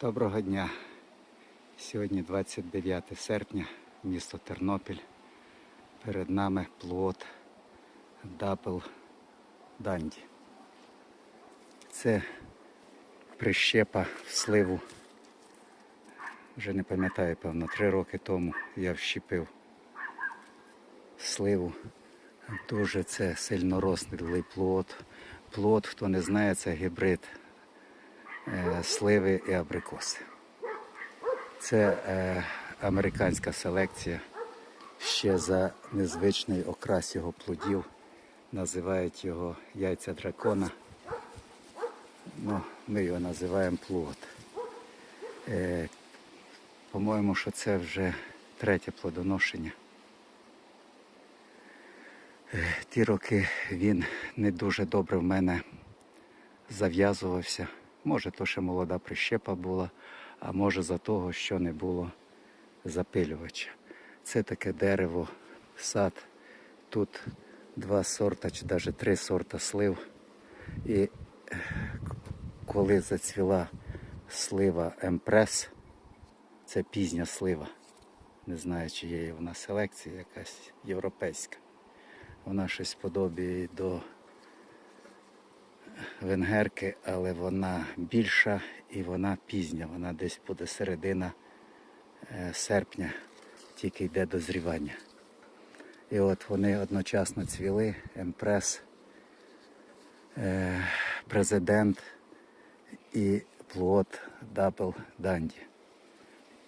Доброго дня. Сьогодні 29 серпня, місто Тернопіль. Перед нами плот Дапл Данді. Це прищепа в сливу. Вже не пам'ятаю, певно, три роки тому я вщепив сливу. Дуже це сильно рослий плод. Плод, хто не знає, це гібрид сливи і абрикоси. Це е, американська селекція. Ще за незвичний окрас його плодів. Називають його яйця дракона. Ну, ми його називаємо плод. Е, по-моєму, що це вже третє плодоношення. Е, Ті роки він не дуже добре в мене зав'язувався. Може, то ще молода прищепа була, а може за того, що не було запилювача. Це таке дерево, сад. Тут два сорта чи навіть три сорта слив. І е, коли зацвіла слива Емпрес, це пізня слива. Не знаю, чи є вона селекція якась європейська. Вона щось подобає до венгерки, але вона більша і вона пізня. Вона десь буде середина е, серпня, тільки йде дозрівання. І от вони одночасно цвіли, емпрес, е, президент і плод Дапл Данді.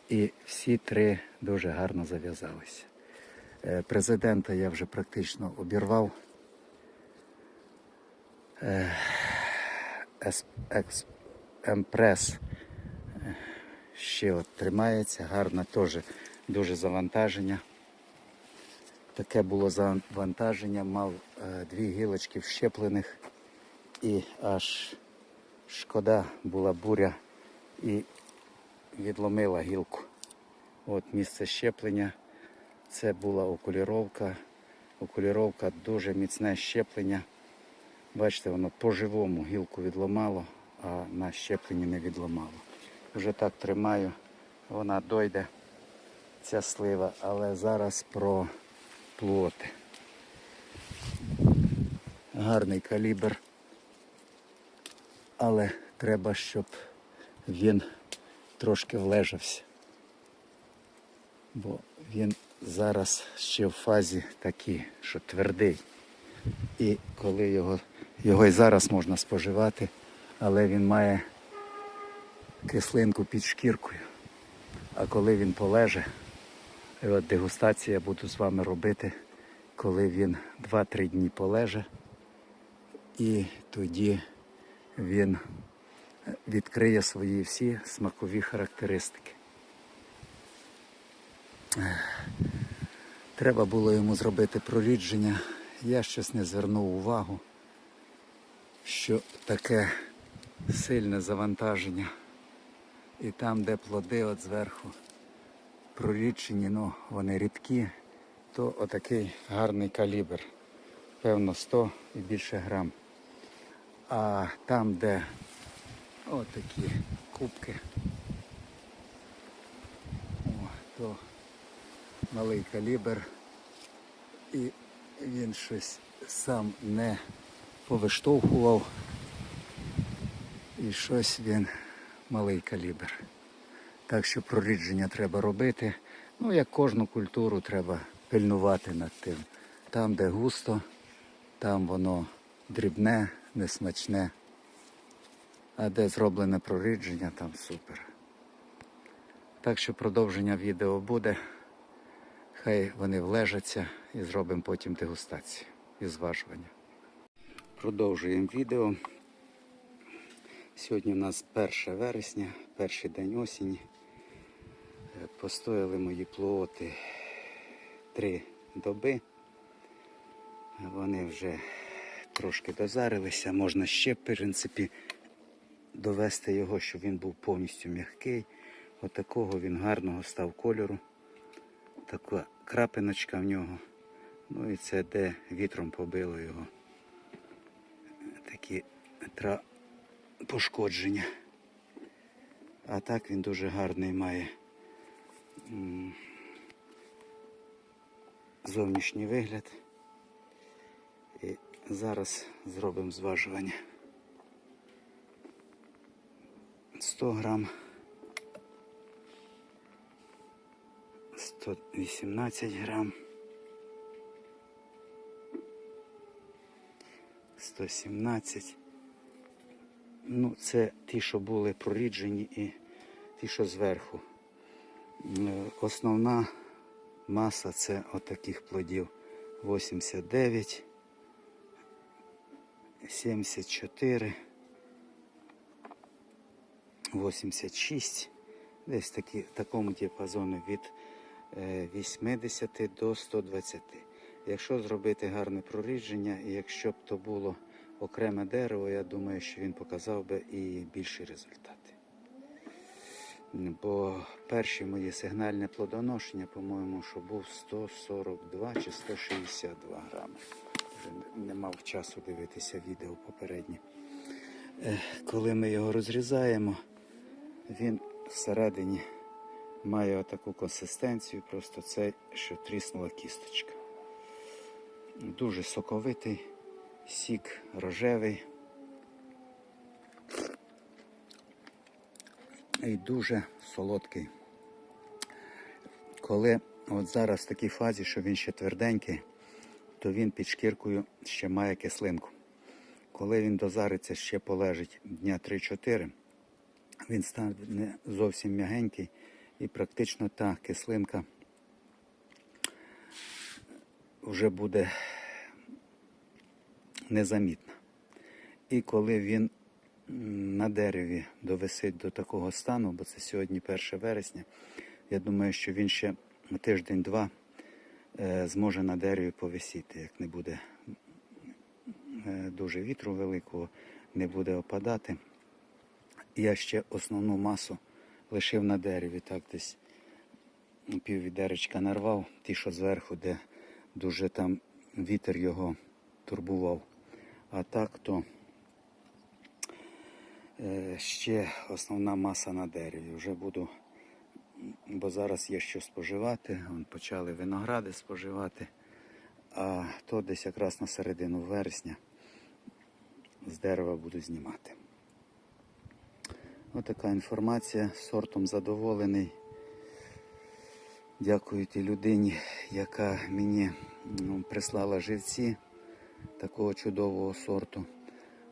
І всі три дуже гарно зав'язалися. Е, Президента я вже практично обірвав. Емпрес ще от тримається, гарно теж дуже завантаження. Таке було завантаження, мав е, дві гілочки вщеплених і аж шкода була буря і відломила гілку. От місце щеплення. Це була окуліровка. Окуліровка дуже міцне щеплення. Бачите, воно по-живому гілку відломало, а на щепленні не відломало. Вже так тримаю, вона дойде, ця слива, але зараз про плоти. Гарний калібр. Але треба, щоб він трошки влежався. Бо він зараз ще в фазі такий, що твердий. І коли його, його і зараз можна споживати, але він має кислинку під шкіркою. А коли він полеже, от дегустація буду з вами робити, коли він 2-3 дні полеже, і тоді він відкриє свої всі смакові характеристики. Треба було йому зробити прорідження. Я щось не звернув увагу, що таке сильне завантаження. І там, де плоди от зверху проріджені, ну вони рідкі, то отакий гарний калібр. Певно 100 і більше грам. А там, де отакі кубки, о, то малий калібр. І він щось сам не повиштовхував. І щось він малий калібр. Так що прорідження треба робити. Ну, як кожну культуру треба пильнувати над тим. Там, де густо, там воно дрібне, несмачне. А де зроблене прорідження, там супер. Так що продовження відео буде. Хай вони влежаться і зробимо потім дегустацію і зважування. Продовжуємо відео. Сьогодні у нас 1 вересня, перший день осені. Е, Постояли мої плоти три доби. Вони вже трошки дозарилися. Можна ще, в принципі, довести його, щоб він був повністю м'який. Отакого він гарного став кольору така крапиночка в нього. Ну і це де вітром побило його. Такі тра... пошкодження. А так він дуже гарний має зовнішній вигляд. І зараз зробимо зважування. 100 грам. 118 грам. 117. Ну, це ті, що були проріджені і ті, що зверху. Е, Основна маса це отаких плодів 89, 74, 86. Десь такі, в такому діапазоні від е, 80 до 120. Якщо зробити гарне прорідження, і якщо б то було окреме дерево, я думаю, що він показав би і більші результати. Бо перші мої сигнальне плодоношення, по-моєму, що був 142 чи 162 грами. Вже не- не мав часу дивитися відео попереднє. Е, Коли ми його розрізаємо, він всередині має отаку консистенцію, просто це, що тріснула кісточка. Дуже соковитий, сік рожевий. І дуже солодкий. Коли от зараз в такій фазі, що він ще тверденький, то він під шкіркою ще має кислинку. Коли він дозариться, ще полежить дня 3-4, він стане не зовсім м'ягенький і практично та кислинка вже буде незамітна. І коли він на дереві довисить до такого стану, бо це сьогодні 1 вересня, я думаю, що він ще тиждень-два е, зможе на дереві повисіти, як не буде е, дуже вітру великого, не буде опадати. Я ще основну масу лишив на дереві, так десь пів відеречка нарвав, ті, що зверху, де дуже там вітер його турбував. А так то е, ще основна маса на дереві. Вже буду, бо зараз є що споживати. Почали виногради споживати, а то десь якраз на середину вересня з дерева буду знімати. Отака інформація. Сортом задоволений. Дякую тій людині, яка мені ну, прислала живці такого чудового сорту.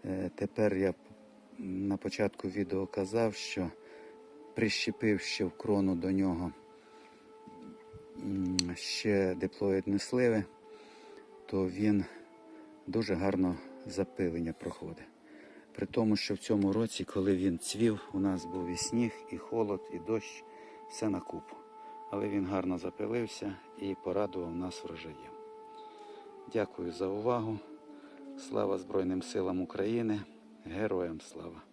Е, Тепер я на початку відео казав, що прищепив ще в крону до нього ще диплоїдне сливи, то він дуже гарно запилення проходить. При тому, що в цьому році, коли він цвів, у нас був і сніг, і холод, і дощ, все на купу. Але він гарно запилився і порадував нас врожаєм. Дякую за увагу. Слава Збройним силам України. Героям слава!